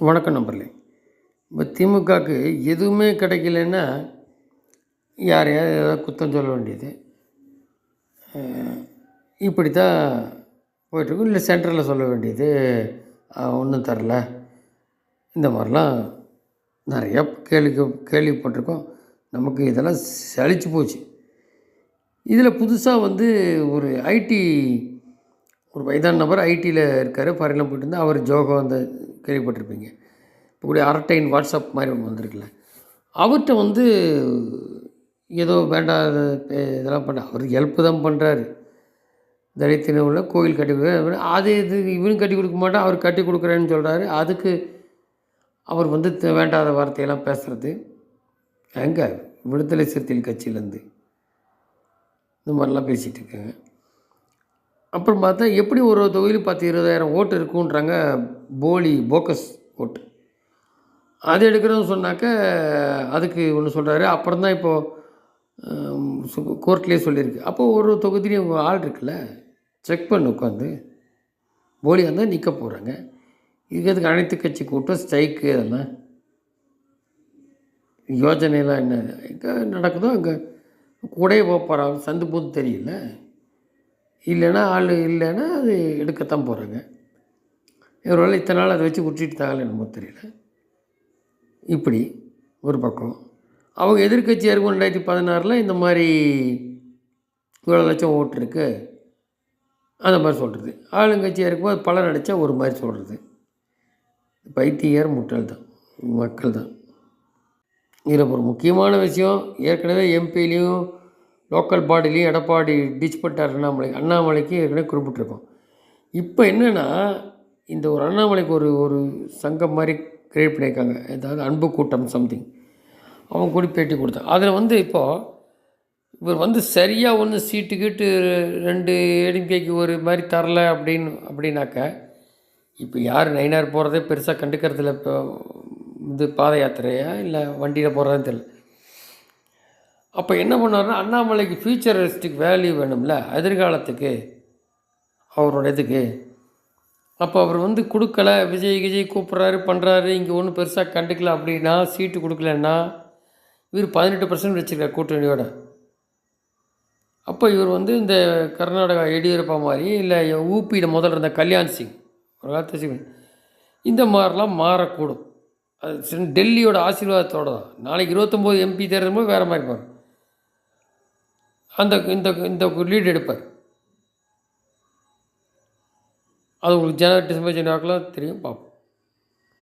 வணக்கம் நம்பர்லே இப்போ திமுகவுக்கு எதுவுமே கிடைக்கலன்னா யாரையாவது ஏதாவது குத்தம் சொல்ல வேண்டியது. இப்படி தான் போயிட்டுருக்கும் இல்லை சென்டரில் சொல்ல வேண்டியது. ஒன்றும் தரல. இந்த மாதிரிலாம் நிறையா கேள்வி கேள்விப்பட்டிருக்கோம். நமக்கு இதெல்லாம் சலிச்சு போச்சு. இதில் புதுசாக வந்து ஒரு ஐடி ஒரு வயதான நபர் ஐடியில் இருக்கார். ஃபாரினில் போயிட்டு இருந்தால் அவர் ஜோகம் அந்த கேள்விப்பட்டிருப்பீங்க. இப்போ கூட அரட்டைன் வாட்ஸ்அப் மாதிரி ஒன்று வந்திருக்குல்ல. அவர்கிட்ட வந்து ஏதோ வேண்டாத இதெல்லாம் பண்ண அவர் ஹெல்ப்பு தான் பண்ணுறாரு தலித்தின கோயில் கட்டி கொடுக்குற அது இது இவனும் கட்டி கொடுக்க மாட்டான் அவர் கட்டி கொடுக்குறேன்னு சொல்கிறாரு அதுக்கு அவர் வந்து வேண்டாத வார்த்தையெல்லாம் பேசுகிறது எங்கே? விடுதலை சிறுத்தைகள் கட்சியிலேருந்து. இந்த மாதிரிலாம் பேசிகிட்டு இருக்காங்க. அப்புறம் பார்த்தா எப்படி ஒரு தொகுதியில் பத்து இருபதாயிரம் ஓட்டு இருக்குன்றாங்க போலி போக்கஸ் ஓட்டு. அது எடுக்கிறோன்னு சொன்னாக்க அதுக்கு ஒன்று சொல்கிறாரு அப்புறம் தான் இப்போது கோர்ட்லேயே சொல்லியிருக்கு. அப்போது ஒரு தொகுதியிலையும் ஆள் இருக்குல்ல செக் பண்ணு உட்காந்து போலியாக இருந்தால் நிற்க போகிறாங்க இதுக்கு அனைத்து கட்சி கூட்டம் ஸ்ட்ரைக்கு அதெல்லாம் யோஜனைலாம் என்ன எங்கே நடக்குதோ அங்கே கூடயே போக போகிறாங்க சந்து போது தெரியல. இல்லைன்னா ஆள் இல்லைன்னா அது எடுக்கத்தான் போகிறாங்க இவரால் இத்தனை நாள் அதை வச்சு விட்டுட்டு தாங்கல என்னமோ தெரியல. இப்படி ஒரு பக்கம். அவங்க எதிர்கட்சியாக இருக்கும் ரெண்டாயிரத்தி பதினாறில் இந்த மாதிரி இவ்வளோ லட்சம் ஓட்டுருக்கு அந்த மாதிரி சொல்கிறது ஆளுங்கட்சியாக இருக்கும்போது பலன் அடித்தா ஒரு மாதிரி சொல்கிறது பைத்தியார் முட்டாள் தான். மக்கள் தான். இதில் ஒரு முக்கியமான விஷயம். ஏற்கனவே எம்பிலையும் லோக்கல் பாடிலையும் எடப்பாடி டிச் பண்ணிட்டார் அண்ணாமலை. அண்ணாமலைக்கு ஏற்கனவே குறிப்பிட்டிருக்கோம். இப்போ என்னென்னா இந்த ஒரு அண்ணாமலைக்கு ஒரு ஒரு சங்கம் மாதிரி கிரியேட் பண்ணியிருக்காங்க. ஏதாவது அன்பு கூட்டம் சம்திங் அவங்க கூட பேட்டி கொடுத்தான் அதில் வந்து இப்போது இவர் வந்து சரியாக ஒன்று சீட்டு கீட்டு ரெண்டு ஏடிஎம்கேக்கு ஒரு மாதிரி தரல அப்படின்னு அப்படின்னாக்க இப்போ யார் நைனார் போகிறதே பெருசாக கண்டுக்கிறதில்ல இப்போ இது பாத யாத்திரையா இல்லை வண்டியில் போகிறதான்னு தெரியல. அப்போ என்ன பண்ணார்னா அண்ணாமலைக்கு ஃபியூச்சரிஸ்டிக் வேல்யூ வேணும்ல எதிர்காலத்துக்கு அவரோட இதுக்கு அப்போ அவர் வந்து கொடுக்கல விஜய் விஜய் கூப்பிட்றாரு பண்ணுறாரு இங்கே ஒன்றும் பெருசாக கண்டுக்கல அப்படின்னா சீட்டு கொடுக்கலன்னா இவர் பதினெட்டு பர்சன்ட் வச்சுருக்கார் கூட்டணியோட. அப்போ இவர் வந்து இந்த கர்நாடகா எடியூரப்பா மாதிரி இல்லை ஊபியில் முதல்ல இருந்த கல்யாண் சிங் இந்த மாதிரிலாம் மாறக்கூடும். அது டெல்லியோட ஆசீர்வாதத்தோடு தான் நாளைக்கு இருபத்தொம்போது எம்பி தேர்தல் போது வேறு மாதிரி பாரு அந்த இந்த இந்த லீடு எடுப்பார். அது உங்களுக்கு ஜனவரி டிசம்பர் ஜனவரிக்கெலாம் தெரியும் பார்ப்போம்.